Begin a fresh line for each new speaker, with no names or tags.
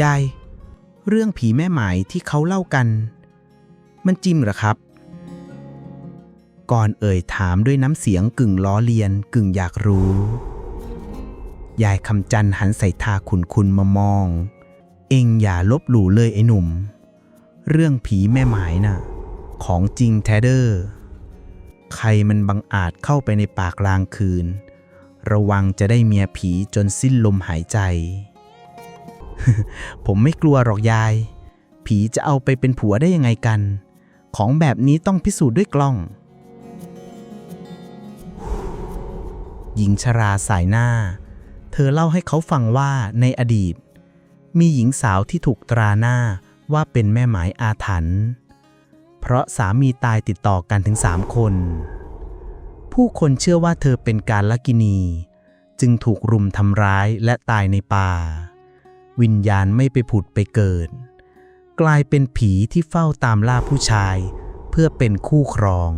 ยาย เรื่องผีแม่หมายที่เขาเล่ากัน มันจริงเหรอครับ ก่อนเอ่ยถามด้วยน้ำเสียงกึ่งล้อเลียนกึ่งอยากรู้ ยายคำจันหันใส่ตาขุนคุณมามอง เองอย่าลบหลู่เลยไอ้หนุ่ม เรื่องผีแม่หมายน่ะ ของจริงแทเดอร์ใครมันบังอาจเข้าไปในปากลางคืน ระวังจะได้เมียผีจนสิ้นลมหายใจ ผมไม่กลัวหรอกยาย ผีจะเอาไปเป็นผัวได้ยังไงกัน ของแบบนี้ต้องพิสูจน์ด้วยกล้อง หญิงชราสายหน้า เธอเล่าให้เขาฟังว่าในอดีต มีหญิงสาวที่ถูกตราหน้าว่าเป็นแม่หมายอาถรรพ์เพราะสามีตายติดต่อกันถึงสามคน ผู้คนเชื่อว่าเธอเป็นการลกินี จึงถูกรุมทำร้ายและตายในป่า วิญญาณไม่ไปผุดไปเกิด กลายเป็นผีที่เฝ้าตามล่าผู้ชาย เพื่อเป็นคู่ครอง